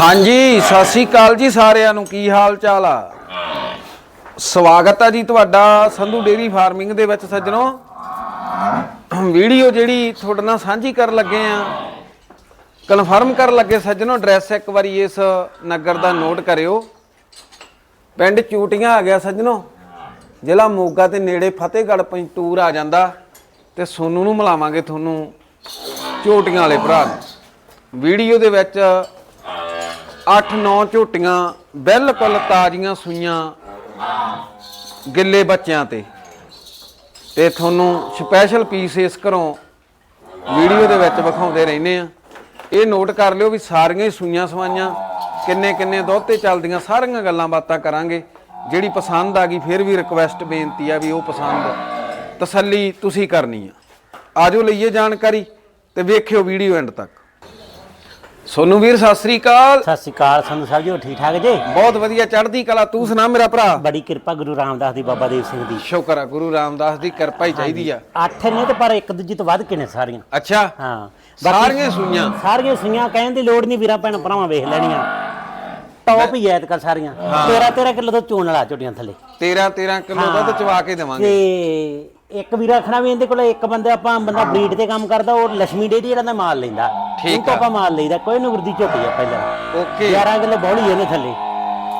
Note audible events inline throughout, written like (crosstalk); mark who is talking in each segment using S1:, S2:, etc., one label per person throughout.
S1: ਹਾਂਜੀ, ਸਤਿ ਸ੍ਰੀ ਅਕਾਲ ਜੀ ਸਾਰਿਆਂ ਨੂੰ। ਕੀ ਹਾਲ ਚਾਲ ਆ? ਸਵਾਗਤ ਆ ਜੀ ਤੁਹਾਡਾ ਸੰਧੂ ਡੇਰੀ ਫਾਰਮਿੰਗ ਦੇ ਵਿੱਚ ਸੱਜਣੋ। ਵੀਡੀਓ ਜਿਹੜੀ ਤੁਹਾਡੇ ਨਾਲ ਸਾਂਝੀ ਕਰਨ ਲੱਗੇ ਆ। ਕਨਫਰਮ ਕਰਨ ਲੱਗੇ ਸੱਜਣੋ, ਐਡਰੈਸ ਇੱਕ ਵਾਰੀ ਇਸ ਨਗਰ ਦਾ ਨੋਟ ਕਰਿਓ। ਪਿੰਡ ਚੂਟੀਆਂ ਆ ਗਿਆ ਸੱਜਣੋ। ਜ਼ਿਲ੍ਹਾ ਮੋਗਾ ਤੇ ਨੇੜੇ ਫਤਿਹਗੜ੍ਹ ਪੰਟੂਰ ਆ ਜਾਂਦਾ ਤੇ ਸੋਨੂ ਨੂੰ ਮਿਲਾਵਾਂਗੇ ਤੁਹਾਨੂੰ ਚੋਟੀਆਂ ਵਾਲੇ ਭਰਾ ਨੂੰ। ਵੀਡੀਓ ਦੇ ਵਿੱਚ 8-9 ਝੋਟੀਆਂ ਬਿਲਕੁਲ ਤਾਜ਼ੀਆਂ ਸੂਈਆਂ ਗਿੱਲੇ ਬੱਚਿਆਂ ਤੇ। ਤੇ ਤੁਹਾਨੂੰ ਸਪੈਸ਼ਲ ਪੀਸ ਇਸ ਘਰੋਂ ਵੀਡੀਓ ਦੇ ਵਿੱਚ ਵਿਖਾਉਂਦੇ ਰਹਿੰਦੇ ਆ ਇਹ ਨੋਟ ਕਰ ਲਿਓ ਵੀ ਸਾਰੀਆਂ ਹੀ ਸੂਈਆਂ ਸਵਾਈਆਂ, ਕਿੰਨੇ ਕਿੰਨੇ ਦੁੱਧ ਤੇ ਚੱਲਦੀਆਂ, ਸਾਰੀਆਂ ਗੱਲਾਂ ਬਾਤਾਂ ਕਰਾਂਗੇ। ਜਿਹੜੀ ਪਸੰਦ ਆ ਗਈ, ਫਿਰ ਵੀ ਰਿਕਵੈਸਟ ਬੇਨਤੀ ਆ ਵੀ ਉਹ ਪਸੰਦ ਤਸੱਲੀ ਤੁਸੀਂ ਕਰਨੀ ਆ। ਆਜੋ ਲਈਏ ਜਾਣਕਾਰੀ ਤੇ ਵੇਖਿਓ ਵੀਡੀਓ ਐਂਡ ਤੱਕ। ਸੋਨੂ ਵੀਰ ਸਤਿ ਸ੍ਰੀ ਅਕਾਲ।
S2: ਸਤਿ ਸ਼੍ਰੀ ਅਕਾਲ ਸੰਧੂ ਸਾਹਿਬ ਜੀ ਹੋਰ ਠੀਕ ਠਾਕ ਜੀ?
S1: ਬਹੁਤ ਵਧੀਆ ਚੜ੍ਹਦੀ ਕਲਾ। ਤੂੰ ਸੁਣਾ ਮੇਰਾ ਭਰਾ?
S2: ਬੜੀ ਕਿਰਪਾ ਗੁਰੂ ਰਾਮਦਾਸ ਦੀ ਬਾਬਾ ਦੀਪ ਸਿੰਘ ਦੀ।
S1: ਸ਼ੁਕਰ ਆ ਗੁਰੂ ਰਾਮਦਾਸ ਦੀ ਕਿਰਪਾ ਹੀ ਚਾਹੀਦੀ ਆ।
S2: ਅੱਠ ਨੇ ਤੇ ਪਰ ਇੱਕ ਦੂਜੀ ਤੋਂ ਵੱਧ ਕੇ ਨੇ ਸਾਰੀਆਂ?
S1: ਅੱਛਾ।
S2: ਹਾਂ।
S1: ਸਾਰੀਆਂ ਸੂਈਆਂ।
S2: ਸਾਰੀਆਂ ਸੁਈਆਂ ਕਹਿਣ ਦੀ ਲੋੜ ਨਹੀਂ ਵੀਰਾਂ ਭੈਣ ਭਰਾਵਾਂ ਵੇਖ ਲੈਣੀਆਂ। ਟੌਪ ਹੀ ਐ ਤੱਕ ਸਾਰੀਆਂ। 13 13 ਕਿਲੋ ਤੋਂ ਚੋਣ ਵਾਲਾ ਝੋਟੀਆਂ ਥੱਲੇ।
S1: 13 13 ਕਿਲੋ ਦੁੱਧ ਚਵਾ ਕੇ ਦੇਵਾਂਗੇ।
S2: ਤੇ ਇੱਕ ਵੀਰਾ ਆਖਣਾ ਵੀ ਇਹਦੇ ਕੋਲ ਇੱਕ ਬੰਦਾ ਆਪਾਂ ਬੰਦਾ ਬਰੀਡ ਤੇ ਕੰਮ ਕਰਦਾ ਉਹ ਲక్ష్ਮੀ ਡੇਰੀ ਜਿਹੜਾ ਦਾ ਮਾਲ ਲੈਂਦਾ।
S1: ਠੀਕ
S2: ਤੋਂ ਆਪਾਂ ਮਾਲ ਲਈਦਾ ਕੋਈ ਨੂਰ ਦੀ ਝੋਟੀ ਆ ਪਹਿਲਾਂ।
S1: ਓਕੇ।
S2: 11 ਕਿਲੋ ਬੌਲੀ ਇਹਨੇ ਥੱਲੇ।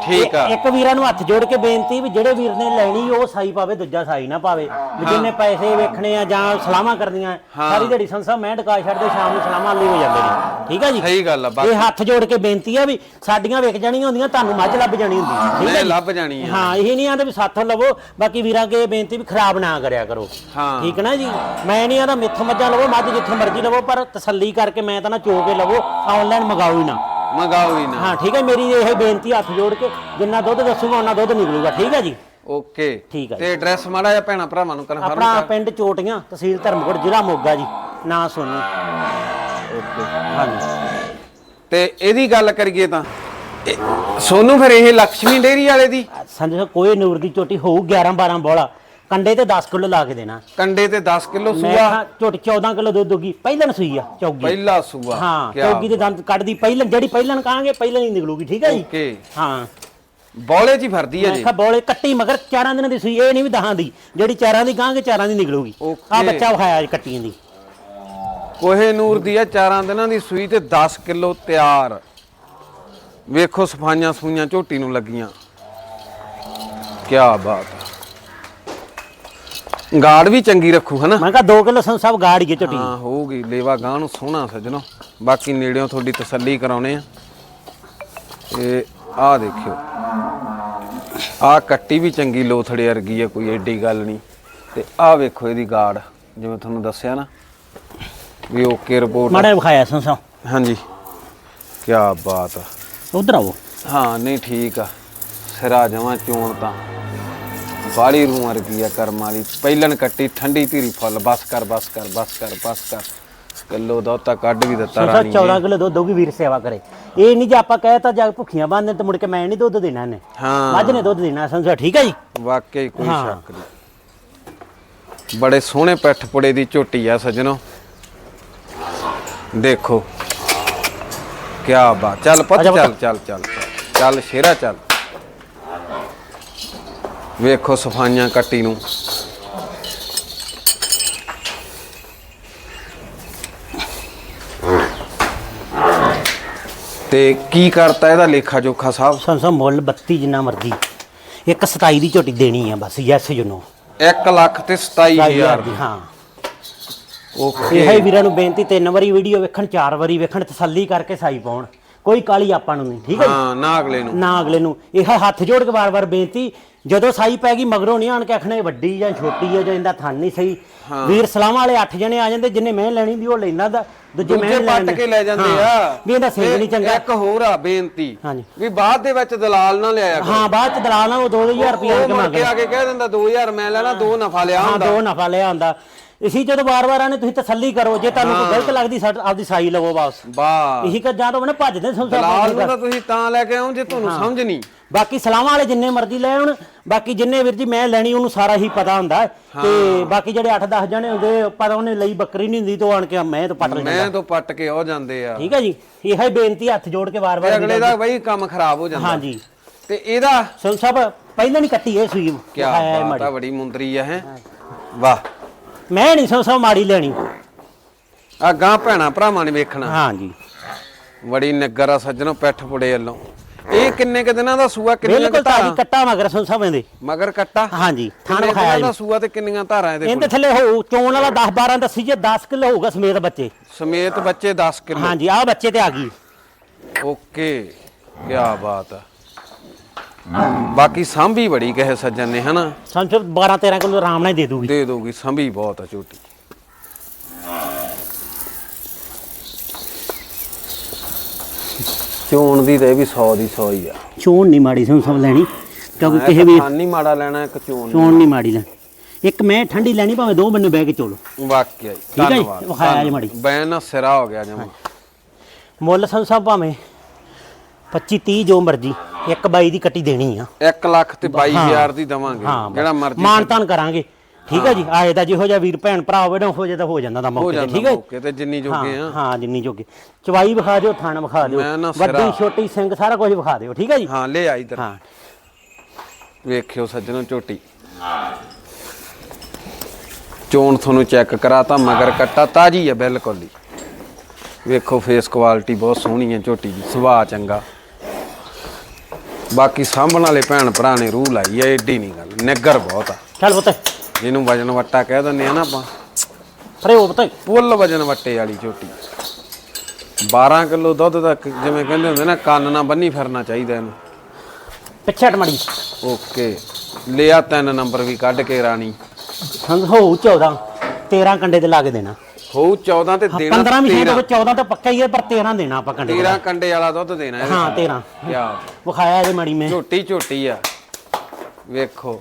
S1: ਠੀਕ ਆ।
S2: ਇੱਕ ਵੀਰਾਂ ਨੂੰ ਹੱਥ ਜੋੜ ਕੇ ਬੇਨਤੀ ਵੀ ਜਿਹੜੇ ਵੀਰ ਨੇ ਲੈਣੀ ਉਹ ਸਾਈ ਪਾਵੇ ਦੂਜਾ ਸਾਈ ਨਾ ਪਾਵੇ। ਵੀ ਜਿੰਨੇ ਪੈਸੇ ਵੇਖਣੇ ਆ ਜਾਂ ਸਲਾਮਾਂ ਕਰਨੀਆਂ ਸਾਰੀ ਦਿਹਾੜੀ ਸੰਸਾ ਮੈਂ ਟਕਾ ਛੱਡਦੇ ਸ਼ਾਮ ਨੂੰ ਸਲਾਮਾਂ ਲਈ ਹੋ ਜਾਂਦੇ ਨੇ। ਠੀਕ ਆ ਜੀ?
S1: ਸਹੀ ਗੱਲ ਆ ਬਸ।
S2: ਇਹ ਹੱਥ ਜੋੜ ਕੇ ਬੇਨਤੀ ਆ ਵੀ ਸਾਡੀਆਂ ਵਿਕ ਜਾਣੀਆਂ ਹੁੰਦੀਆਂ ਤੁਹਾਨੂੰ ਮੱਝ ਲੱਭ ਜਾਣੀ ਹੁੰਦੀ। ਠੀਕ
S1: ਮੈਂ
S2: ਹੈ
S1: ਲੱਭ ਜਾਣੀ ਆ।
S2: ਹਾਂ ਇਹ ਨਹੀਂ ਆਂਦੇ ਵੀ ਸਾਥੋਂ ਲਵੋ ਬਾਕੀ ਵੀਰਾਂ ਕੇ ਬੇਨਤੀ ਵੀ ਖਰਾਬ ਨਾ ਕਰਿਆ ਕਰੋ।
S1: ਹਾਂ।
S2: ਠੀਕ ਨਾ ਜੀ? ਮੈਂ ਨਹੀਂ ਆਂਦਾ ਮਿੱਥੋਂ ਮੱਝਾਂ ਲਵੋ ਮੱਝ ਜਿੱਥੋਂ ਮਰਜ਼ੀ ਲਵੋ ਪਰ ਤਸੱਲੀ ਕਰਕੇ ਮੈਂ ਤਾਂ ਨਾ ਚੋ ਕੇ ਲਵੋ ਆਨਲਾਈਨ ਮੰਗਾਓ ਹੀ ਨਾ।
S1: ਮੰਗਾਓ ਹੀ ਨਾ।
S2: ਹਾਂ ਠੀਕ ਹੈ ਮੇਰੀ ਇਹ ਬੇਨਤੀ ਹੱਥ ਜੋੜ ਕੇ ਜਿੰਨਾ ਦੁੱਧ ਦੱਸੂਗਾ ਉਹਨਾਂ ਦੁੱਧ ਨਿਕਲੂਗਾ ਠੀਕ ਹੈ ਜੀ?
S1: ਓਕੇ।
S2: ਠੀਕ ਆ
S1: ਤੇ ਐਡਰੈਸ ਮਾੜਾ ਜਿਹਾ ਭੈਣਾ ਭਰਾਵਾਂ ਨੂੰ ਕਨਫਰਮ
S2: ਆਪਣਾ ਪਿੰਡ ਚੋਟੀਆਂ ਤਹਿਸੀਲ ਧਰਮਕੋਟ ਜ਼ਿਲ੍ਹਾ ਮੋਗਾ ਜੀ। ਨਾਂ ਸੋਨੀ
S1: ਓਕੇ।
S2: ਹਾਂਜੀ।
S1: ਤੇ ਇਹਦੀ ਗੱਲ ਕਰੀਏ ਤਾਂ ਇਹ- ਸੋਨੂੰ ਫਿਰ ਇਹ ਲక్ష్ਮੀ ਡੇਰੀ ਵਾਲੇ ਦੀ?
S2: ਸੰਜੇ ਕੋਈ ਨੂਰ ਦੀ ਚੋਟੀ ਹੋਊ 11 12 ਬੋਲਾ। ਕੰਡੇ ਤੇ 10 ਕਿਲੋ ਲਾ ਕੇ ਦੇਣਾ।
S1: ਕੰਡੇ ਤੇ 10 ਕਿਲੋ
S2: ਮੈਂ
S1: ਸੂਆ।
S2: ਕਿਹਾ ਝੋਟੀ 14 ਕਿਲੋ ਦੁੱਧ ਦੋਗੀ ਪਹਿਲਣ ਸੂਈ ਆ ਚੌਗੀ।
S1: ਪਹਿਲਾ ਸੂਆ।
S2: ਹਾਂ
S1: ਕਿਆ
S2: ਚੌਗੀ ਦੇ ਦੰਦ ਕੱਢਦੀ ਪਹਿਲਣ ਜਿਹੜੀ ਪਹਿਲਣ ਕਹਾਂਗੇ ਪਹਿਲਣ ਹੀ ਨਿਕਲੂਗੀ ਠੀਕ ਹੈ ਜੀ?
S1: ਓਕੇ।
S2: ਹਾਂ।
S1: ਬੌਲੇ ਜੀ ਫਰਦੀ
S2: ਮੈਂ
S1: ਜੀ।
S2: ਕਿਹਾ ਬੋਲੇ ਕੱਟੀ ਮਗਰ ਚਾਰਾਂ ਦਿਨਾਂ ਦੀ ਸੂਈ ਇਹ ਨਹੀਂ ਵੀ ਦਹਾਂ ਦੀ। ਜਿਹੜੀ ਚਾਰਾਂ ਦੀ ਕਹਾਂਗੇ ਚਾਰਾਂ ਦੀ ਨਿਕਲੂਗੀ। ਆ
S1: ਓਕੇ।
S2: ਬੱਚਾ ਵਿਖਾਇਆ ਜੀ ਕੱਟੀਆਂ ਦੀ।
S1: ਕੋਹੇ ਨੂਰ ਦੀ ਆ ਚਾਰਾਂ ਦਿਨਾਂ ਦੀ ਸੂਈ ਤੇ 10 ਕਿਲੋ ਤਿਆਰ। ਵੇਖੋ ਸਫਾਈਆਂ ਸੂਈਆਂ ਝੋਟੀ ਨੂੰ ਲੱਗੀਆਂ। ਕੀ ਬਾਤ। ਗਾੜ ਵੀ ਚੰਗੀ ਰੱਖੂ ਹਨਾ?
S2: ਮੈਂ ਕਿਹਾ 2 ਕਿਲੋ ਸੰਤ ਸਾਹਿਬ ਗਾੜ ਗਈ ਝੋਟੀ।
S1: ਹਾਂ ਹੋਊਗੀ। ਲੇਵਾ ਗਾਂ ਨੂੰ ਸੋਹਣਾ ਸੱਜਣੋ। ਬਾਕੀ ਨੇੜਿਓਂ ਤੁਹਾਡੀ ਤਸੱਲੀ ਕਰਾਉਣੇ ਆ। ਤੇ ਆਹ ਦੇਖਿਓ। ਆਹ ਕੱਟੀ ਵੀ ਚੰਗੀ ਲੋਥੜੇ ਵਰਗੀ ਆ ਕੋਈ ਐਡੀ ਗੱਲ ਨਹੀਂ। ਤੇ ਆਹ ਵੇਖੋ ਇਹਦੀ ਗਾੜ ਜਿਵੇਂ ਤੁਹਾਨੂੰ ਦੱਸਿਆ ਨਾ। ਵੀ ਓਕੇ ਰਿਪੋਰਟ
S2: ਮਾੜਾ ਵਿਖਾਇਆ ਸਾਹਿਬ
S1: ਹਾਂਜੀ। ਕੀ ਬਾਤ ਆ।
S2: ਉਧਰ ਆਓ।
S1: ਹਾਂ ਨਹੀਂ ਠੀਕ ਆ। ਸਿਰਾ ਜਮਾਂ ਚੋਣ ਤਾਂ। ਬਾੜੀ ਰੂਹ ਵਰਗੀ ਆ ਕਰਮ ਵਾਲੀ। ਪਹਿਲਣ ਕੱਟੀ ਠੰਡੀ ਧੀਰੀ ਫੁੱਲ। ਬਸ ਕਰ ਬਸ ਕਰ ਬਸ ਕਰ ਬਸ ਕਰ। ਕਿਲੋ ਦੁੱਧ ਤਾਂ ਕੱਢ ਵੀ ਦਿੱਤਾ ਰਾਣੀ
S2: ਸਾਹਿਬ 14 ਕਿਲੋ ਦੁੱਧ ਦੋਗੀ ਵੀਰ ਸੇਵਾ ਕਰੇ। ਇਹ ਨਹੀਂ ਜੇ ਆਪਾਂ ਕਹਿਤਾ ਜਾ ਕੇ ਭੁੱਖੀਆਂ ਬੰਨ੍ਹਦੇ ਤੇ ਮੁੜ ਕੇ ਮੈਂ ਨਹੀਂ ਦੁੱਧ ਦੇਣਾ ਇਹਨੇ।
S1: ਹਾਂ।
S2: ਮੱਝ ਨੇ ਦੁੱਧ ਦੇਣਾ ਸਾਹਿਬ ਠੀਕ ਹੈ ਜੀ?
S1: ਵਾਕਈ ਕੋਈ
S2: ਹਾਂ।
S1: ਸ਼ੱਕ ਨਹੀਂ। ਬੜੇ ਸੋਹਣੇ ਪੈਠ ਪੁੜੇ ਦੀ ਝੋਟੀ ਆ ਸੱਜਣੋ। ਦੇਖੋ। ਕੀ ਬਾਤ। ਚੱਲ ਪੁੱਤ ਚੱਲ ਚੱਲ ਚੱਲ। ਚੱਲ ਸ਼ੇਰਾ ਚੱਲ। ਵੇਖੋ ਸਫਾਈਆਂ ਕੱਟੀ ਨੂੰ। ਤੇ ਕੀ ਕਰਤਾ ਇਹਦਾ ਲੇਖਾ ਜੋਖਾ ਸਾਹਿਬ?
S2: ਸੰਤ ਸਾਹਿਬ ਮੁੱਲ 32 ਜਿੰਨਾ ਮਰਜ਼ੀ। ਇੱਕ 27 ਦੀ ਝੋਟੀ ਦੇਣੀ ਆ ਬਸ ਯੈਸ ਯੂ ਨੋ
S1: 1 ਲੱਖ ਤੇ 27000
S2: ਦੀ ਹਾਂ।
S1: ਓਕੇ
S2: ਇਹ ਹੀ ਵੀਰਾਂ ਨੂੰ ਬੇਨਤੀ ਤਿੰਨ ਵਾਰੀ ਵੀਡੀਓ ਵੇਖਣ ਚਾਰ ਵਾਰੀ ਵੇਖਣ ਤਸੱਲੀ ਕਰਕੇ ਸਾਈ ਪਾਉਣ। ਕੋਈ ਕਾਲੀ ਆਪਾਂ ਨੂੰ ਨਹੀਂ ਠੀਕ ਹੈ?
S1: ਹਾਂ ਨਾ ਅਗਲੇ ਨੂੰ।
S2: ਨਾ ਅਗਲੇ ਨੂੰ। ਇਹ ਹੱਥ ਜੋੜ ਕੇ ਵਾਰ-ਵਾਰ ਬੇਨਤੀ ਜਦੋਂ ਸਾਈ ਪੈ ਗਈ ਮਗਰੋਂ ਨਹੀਂ ਆਣ ਕੇ ਆਖਣਾ ਇਹ ਵੱਡੀ ਜਾਂ ਛੋਟੀ ਹੈ ਜਾਂ ਇਹਦਾ ਥਣ ਨਹੀਂ ਸਹੀ। ਵੀਰ ਸਲਾਮਾਂ ਵਾਲੇ 8 ਜਣੇ ਆ ਜਾਂਦੇ ਜਿੰਨੇ ਮੈਂ ਲੈਣੀ ਦੀ ਉਹ ਲੈਣਾ ਦਾ ਦੂਜੇ ਮੈਂ
S1: ਪੱਟ। ਕੇ ਲੈ ਜਾਂਦੇ
S2: ਹਾਂ,
S1: ਆ।
S2: ਵੀ ਇਹਦਾ ਸਿੰਘ ਨਹੀਂ ਚੰਗਾ।
S1: ਇੱਕ ਹੋਰ ਆ ਬੇਨਤੀ
S2: ਹਾਂਜੀ।
S1: ਵੀ ਬਾਅਦ ਦੇ ਵਿੱਚ ਦਲਾਲ ਨਾ ਲਿਆਇਆ
S2: ਹਾਂ ਬਾਅਦ ਚ ਦਲਾਲ ਨਾਲ ਉਹ 2000 ਰੁਪਏ
S1: ਉਹ
S2: ਕੇ
S1: ਮੁੜ
S2: ਮੰਗ
S1: ਕੇ ਆ ਕੇ ਕਹਿ ਦਿੰਦਾ 2000 ਮੈਂ ਲੈਣਾ ਦੋ ਨਫਾ ਲਿਆ
S2: ਹਾਂ
S1: ਹੁੰਦਾ।
S2: ਦੋ ਨਫਾ ਲਿਆ ਹੁੰਦਾ। ਇਸੀ ਜਦੋਂ ਵਾਰ-ਵਾਰ ਆਨੇ ਤੁਸੀਂ ਤਸੱਲੀ ਕਰੋ। ਜੇ ਤੁਹਾਨੂੰ ਕੋਈ ਗਲਤ ਲੱਗਦੀ ਸਾਡ- ਆਪਦੀ ਸਾਈ ਲਵੋ ਵਾਪਸ।
S1: ਵਾਹ
S2: ਇਹੀ ਕਰ ਜਾਂ ਤਾਂ ਉਹਨੇ ਭੱਜਦੇ ਸੁਣ
S1: ਦਲਾਲ ਨੂੰ ਤਾਂ ਤੁਸੀਂ ਤਾਂ ਲੈ ਕੇ ਆਉਂ ਜੇ ਤੁਹਾਨੂੰ ਸਮਝ ਨਹੀਂ।
S2: ਬਾਕੀ ਸਲਾਮਾਂ ਵਾਲੇ ਜਿੰਨੇ ਮਰਜ਼ੀ ਲੈ ਆਉਣ ਬਾਕੀ ਜਿੰਨੇ ਵੀਰ ਜੀ ਮੈਂ ਲੈਣੀ ਉਹਨੂੰ ਸਾਰਾ ਹੀ ਪਤਾ ਹੁੰਦਾ। ਹੈ। ਤੇ ਬਾਕੀ ਜਿਹੜੇ 8-10 ਜਣੇ ਹੁੰਦੇ ਪਰ ਉਹਨੇ ਲਈ ਬੱਕਰੀ ਨਹੀਂ ਹੁੰਦੀ ਤੋਂ ਆਣ ਕੇ ਮੈਂ ਤਾਂ ਪੱਟ ਲੈਂਦਾ।
S1: ਮੈਂ ਤੋਂ ਪੱਟ ਕੇ ਉਹ ਜਾਂਦੇ ਆ।
S2: ਠੀਕ ਹੈ ਜੀ? ਇਹ ਹੈ ਬੇਨਤੀ ਹੱਥ ਜੋੜ ਕੇ
S1: ਤੇ
S2: ਵਾਰ-ਵਾਰ
S1: ਅਗਲੇ ਦਾ ਬਈ ਕੰਮ ਖਰਾਬ ਹੋ ਜਾਂਦਾ।
S2: ਹਾਂਜੀ।
S1: ਤੇ ਇਹਦਾ
S2: ਸੁਣ ਸਾਹਿਬ ਪਹਿਲਾਂ ਨਹੀਂ ਕੱਟੀ ਇਹ ਸੂਈ।
S1: ਕੀ
S2: ਹੈ
S1: ਬਾਤ ਆ ਬੜੀ ਮੁੰਦਰੀ ਆ ਹੈ। ਵਾਹ।
S2: ਮੈਂ ਨਹੀਂ ਸੁਣ ਸਾਹਿਬ ਮਾੜੀ ਲੈਣੀ।
S1: ਆ ਗਾਂ ਭੈਣਾ ਭਰਾਵਾਂ ਨੇ ਵੇਖਣਾ।
S2: ਹਾਂਜੀ।
S1: ਬੜੀ ਨਗਰ ਆ ਸੱਜਣੋ ਪੈਠ ਪੁੜੇ ਵੱਲੋਂ। ਇਹ ਕਿੰਨੇ ਕ ਦਿਨਾਂ ਦਾ ਸੂਆ
S2: ਬਿਲਕੁਲ
S1: ਕੁ ਧਾਰਾਂ?
S2: ਤਾਜੀ ਕੱਟਾ ਮਗਰ ਸੁਣ ਸਾਹਿਬ ਇਹਦੇ
S1: ਮਗਰ ਕੱਟਾ?
S2: ਹਾਂਜੀ ਥਾਣ
S1: ਕਿੰਨੇ
S2: ਖਾਇਆ
S1: ਦਿਨਾਂ
S2: ਜੀ
S1: ਦਾ ਸੂਆ ਤੇ ਕਿੰਨੀਆਂ ਧਾਰਾਂ ਇਹਦੇ
S2: ਇਹਦੇ
S1: ਕੋਲ?
S2: ਥੱਲੇ ਹੋ ਚੋਣ ਵਾਲਾ 10 12 ਦੱਸੀ ਜੇ 10 ਕਿਲੋ ਹੋਊਗਾ ਸਮੇਤ ਬੱਚੇ।
S1: ਸਮੇਤ ਬੱਚੇ 10 ਕਿਲੋ।
S2: ਹਾਂਜੀ ਆਹ ਬੱਚੇ ਤੇ ਆ ਗਈ।
S1: ਓਕੇ ਕੀ ਬਾਤ ਆ। ਬਾਕੀ ਸਾਂਭੀ ਬੜੀ ਕਹੇ ਸੱਜਣ ਨੇ ਹਨਾ?
S2: ਸਾਨੂੰ 12 13 ਕਿਲੋ ਆਰਾਮ ਨਾਲ ਹੀ ਦੇ ਦੂਗੀ
S1: ਦੇ ਦੋਗੀ ਸੰਭੀ ਬਹੁਤ ਆ ਝੋਟੀ। ਚੋਣ ਦੀ ਤੇ ਵੀ 100 ਦੀ 100 ਹੀ ਆ।
S2: ਚੋਣ ਨਹੀਂ ਮਾੜੀ ਸਾਨੂੰ ਸਭ ਲੈਣੀ। ਕਿਉਂਕਿ ਕਿਸੇ ਵੀ
S1: ਖਾਨ ਨਹੀਂ ਮਾੜਾ ਲੈਣਾ ਇੱਕ ਚੋਣ
S2: ਚੋਣ ਨਹੀਂ ਮਾੜੀ। ਲੈਣੀ। ਇੱਕ ਮੈਂ ਠੰਡੀ ਲੈਣੀ ਭਾਵੇਂ ਦੋ ਬੰਨੇ ਬਹਿ ਕੇ ਚੋਲੋ
S1: ਵਾਕਿਆ
S2: ਜੀ,
S1: ਧੰਨਵਾਦ
S2: ਵਿਖਾਇਆ ਜੀ ਮਾੜੀ।
S1: ਬੈਨ ਨਾ ਸਿਰਾ ਹੋ ਗਿਆ ਜਮਾ।
S2: ਮੁੱਲ ਸਾਨੂੰ ਸਭ ਭਾਵੇਂ 25 30 ਜੋ ਮਰਜ਼ੀ ਇੱਕ ਬਾਈ ਦੀ ਕੱਟੀ ਦੇਣੀ ਆ।
S1: 1 ਲੱਖ ਤੇ 22000 ਦੀ ਦਵਾਂਗੇ
S2: ਹਾਂ
S1: ਜਿਹੜਾ ਮਰਜ਼ੀ
S2: ਮਾਨਤਾਨ ਕਰਾਂਗੇ। ਠੀਕ ਹੈ ਜੀ ਆਏ ਦਾ ਜਿਹੋ ਜਿਹਾ ਵੀਰ ਭੈਣ ਭਰਾ ਹੋਵੇ ਨਾ ਹੋ ਜੇ ਤਾਂ ਹੋ ਜਾਂਦਾ ਦਾ ਮੌਕੇ ਤੇ ਠੀਕ ਹੈ
S1: ਮੌਕੇ ਤੇ ਜਿੰਨੀ ਜੋਗੇ ਆ।
S2: ਹਾਂ ਜਿੰਨੀ ਜੋਗੇ। ਚਵਾਈ ਵਿਖਾ ਦਿਓ ਥਣ ਵਿਖਾ ਦਿਓ। ਵੱਡੀ ਛੋਟੀ ਸਿੰਘ ਸਾਰਾ ਕੁਝ ਵਿਖਾ ਦਿਓ ਠੀਕ ਹੈ ਜੀ?
S1: ਹਾਂ ਲੈ ਆਈ ਇਧਰ।
S2: ਹਾਂ।
S1: ਵੇਖਿਓ ਸੱਜਣੋ ਝੋਟੀ। ਚੋਣ ਤੁਹਾਨੂੰ ਚੈੱਕ ਕਰਾਤਾ ਮਗਰ ਕੱਟਾ ਤਾਜੀ ਹੈ ਬਿਲਕੁਲ ਹੀ। ਵੇਖੋ ਫੇਸ ਕੁਆਲਿਟੀ ਬਹੁਤ ਸੋਹਣੀ ਹੈ ਝੋਟੀ ਦੀ ਸੁਭਾਅ ਚੰਗਾ। ਬਾਕੀ ਸਾਂਭਣ ਵਾਲੇ ਭੈਣ ਭਰਾ ਨੇ ਰੂਹ ਲਾਈ ਹੈ ਏਡੀ ਨਹੀਂ ਗੱਲ ਨਿੱਗਰ ਬਹੁਤ ਆ।
S2: ਚੱਲ ਪੁੱਤ।
S1: ਜਿਹਨੂੰ ਵਜਨ ਵੱਟਾ ਕਹਿ ਦਿੰਦੇ ਆ ਨਾ ਆਪਾਂ।
S2: ਪਰੇ ਹੋ ਪੁੱਤ।
S1: ਫੁੱਲ ਵਜਨ ਵੱਟੇ ਵਾਲੀ ਝੋਟੀ। 12 ਕਿਲੋ ਦੁੱਧ ਦਾ ਕ- ਜਿਵੇਂ ਕਹਿੰਦੇ ਹੁੰਦੇ ਨਾ ਕੰਨ ਨਾ ਬੰਨੀ ਫਿਰਨਾ ਚਾਹੀਦਾ ਇਹਨੂੰ।
S2: ਪਿੱਛੇ ਹਟ ਮੜੀ
S1: ਓਕੇ। ਲਿਆ ਤਿੰਨ ਨੰਬਰ ਵੀ ਕੱਢ ਕੇ ਰਾਣੀ।
S2: ਸੰਗ ਹੋਊ 14 13 ਕੰਡੇ ਤੇ ਲਾ ਕੇ ਦੇਣਾ।
S1: ਹੋਊ 14 ਤੇ ਦੇਣਾ
S2: 15 ਵੀ
S1: 13
S2: ਹੈ 14 ਤਾਂ ਪੱਕਾ ਹੀ ਹੈ ਪਰ 13 ਦੇਣਾ ਆਪਾਂ ਕੰਡੇ
S1: 13 ਕੰਡੇ ਵਾਲਾ ਦੁੱਧ ਦੇਣਾ
S2: ਹਾਂ 13
S1: ਕਿਆ
S2: ਵਿਖਾਇਆ ਇਹਦੇ ਮੜੀ ਮੈਂ।
S1: ਝੋਟੀ ਝੋਟੀ ਆ। ਵੇਖੋ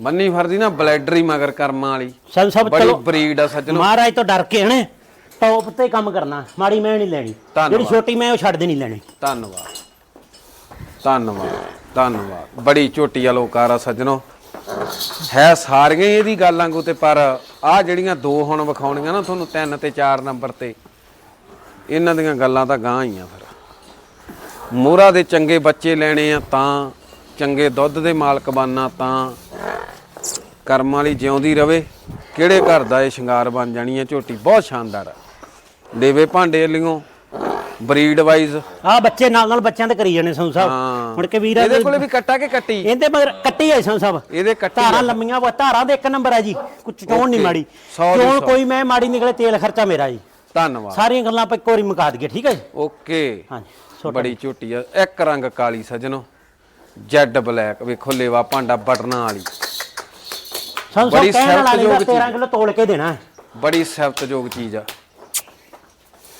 S1: ਮੰਨੀ ਫਰਦੀ ਨਾ ਬਲੈਡਰੀ ਮਗਰ ਕਰਮਾਂ ਵਾਲੀ।
S2: ਸਭ ਸਭ
S1: ਬੜੀ ਬਰੀਡ ਆ ਸੱਜਣੋ।
S2: ਮਹਾਰਾਜ ਤੋਂ ਡਰ ਕੇ ਹਣੇ ਟੌਪ ਤੇ ਕੰਮ ਕਰਨਾ। ਮਾੜੀ ਮੈਂ ਨਹੀਂ ਲੈਣੀ। ਜਿਹੜੀ ਛੋਟੀ ਮੈਂ ਉਹ ਛੱਡ ਦੇਣੀ ਲੈਣੀ।
S1: ਧੰਨਵਾਦ। ਧੰਨਵਾਦ। ਧੰਨਵਾਦ। ਬੜੀ ਝੋਟੀ ਆ ਲੋਕਾਰ ਆ ਸੱਜਣੋ। ਹੈ ਸਾਰੀਆਂ ਹੀ ਇਹਦੀ ਗੱਲਾਂ ਕੋ ਤੇ, ਪਰ ਆ ਜਿਹੜੀਆਂ ਦੋ ਹੁਣ ਵਿਖਾਉਣੀਆਂ ਨਾ ਤੁਹਾਨੂੰ ਤਿੰਨ ਤੇ ਚਾਰ ਨੰਬਰ ਤੇ, ਇਹਨਾਂ ਦੀਆਂ ਗੱਲਾਂ ਤਾਂ ਗਾਂ ਹੀ ਆ ਫਿਰ। ਮੋਹਰਾ ਦੇ ਚੰਗੇ ਬੱਚੇ ਲੈਣੇ ਆ ਤਾਂ, ਚੰਗੇ ਦੁੱਧ ਦੇ ਮਾਲਕ ਬਣਨਾ ਤਾਂ, ਕਰਮ ਵਾਲੀ ਜਿਉਂਦੀ ਰਵੇ। ਕਿਹੜੇ ਘਰ ਦਾ ਇਹ ਸ਼ਿੰਗਾਰ ਬਣ ਜਾਣੀ ਹੈ ਝੋਟੀ? ਬਹੁਤ ਸ਼ਾਨਦਾਰ ਆ। ਦੇਵੇ ਭਾਂਡੇ ਲਿਓ ਬਰੀਡ ਵਾਈਜ਼।
S2: ਆ ਬੱਚੇ ਨਾਲ ਨਾਲ ਬੱਚਿਆਂ ਤੇ ਕਰੀ ਜਾਣੇ ਸੰੂ ਸਾਹਿਬ। ਮੁੜ ਕੇ ਵੀਰ
S1: ਇਹਦੇ ਕੋਲੇ ਵੀ ਕੱਟਾ ਕੇ ਕੱਟੀ?
S2: ਇਹਦੇ ਮਗਰ ਕੱਟੀ ਹੈ ਸੰੂ ਸਾਹਿਬ।
S1: ਇਹਦੇ ਕੱਟੀ
S2: ਧਾਰਾਂ ਲੰਮੀਆਂ ਵਾ ਧਾਰਾਂ ਦੇ ਇੱਕ ਨੰਬਰ ਹੈ ਜੀ। ਕੁਝ ਚੋਣ ਨਹੀਂ ਮਾੜੀ। ਚੋਣ। ਕੋਈ ਮੈਂ ਮਾੜੀ ਨਿਕਲੇ ਤੇਲ ਖਰਚਾ ਮੇਰਾ ਜੀ।
S1: ਧੰਨਵਾਦ।
S2: ਸਾਰੀਆਂ ਗੱਲਾਂ ਆਪਾਂ ਇੱਕੋ ਵਾਰੀ ਮੁਕਾ ਦਈਏ ਠੀਕ ਹੈ ਜੀ?
S1: ਓਕੇ।
S2: ਹਾਂਜੀ
S1: ਬੜੀ ਝੋਟੀ ਆ। ਇੱਕ ਰੰਗ ਕਾਲੀ ਸਜਣੋ। Z black. ਵੇਖੋ ਲੇਵਾ ਭਾਂਡਾ ਬਟਨਾਂ ਵਾਲੀ।
S2: ਸੰੂ
S1: ਬੜੀ
S2: ਸਾਹਿਬ ਕਹਿਣ ਵਾਲਾ ਨਹੀਂ
S1: ਸਿਫਤਯੋਗ
S2: 13 ਕਿਲੋ ਤੋਲ ਕੇ ਦੇਣਾ।
S1: ਬੜੀ ਸਿਫਤਯੋਗ ਚੀਜ਼ ਆ।